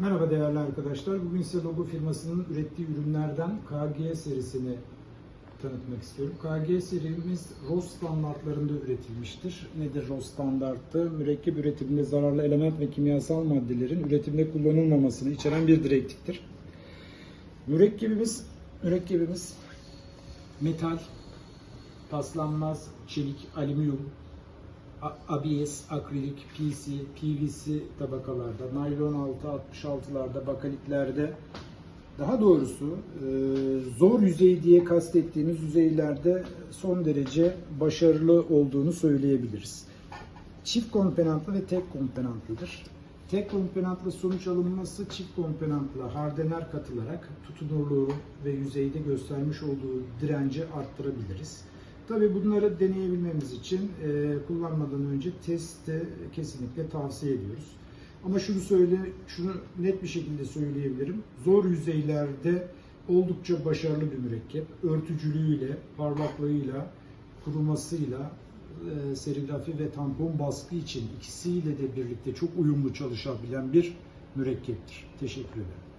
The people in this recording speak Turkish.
Merhaba değerli arkadaşlar. Bugün size Logo firmasının ürettiği ürünlerden KG serisini tanıtmak istiyorum. KG serimiz ROS standartlarında üretilmiştir. Nedir ROS standartı? Mürekkep üretiminde zararlı element ve kimyasal maddelerin üretimde kullanılmamasını içeren bir direktiftir. Mürekkebimiz, mürekkebimiz metal, paslanmaz, çelik, alüminyum, ABS, akrilik, PC, PVC tabakalarda, naylon altı 66'larda, bakalitlerde daha doğrusu e, zor yüzey diye kastettiğimiz yüzeylerde son derece başarılı olduğunu söyleyebiliriz. Çift komponentli ve tek komponentlidir. Tek komponentli sonuç alınması çift komponentli hardener katılarak tutunurluğu ve yüzeyde göstermiş olduğu direnci arttırabiliriz. Tabii bunları deneyebilmemiz için e, kullanmadan önce testi kesinlikle tavsiye ediyoruz. Ama şunu söyle, şunu net bir şekilde söyleyebilirim. Zor yüzeylerde oldukça başarılı bir mürekkep. Örtücülüğüyle, parlaklığıyla, kurumasıyla, e, serigrafi ve tampon baskı için ikisiyle de birlikte çok uyumlu çalışabilen bir mürekkeptir. Teşekkür ederim.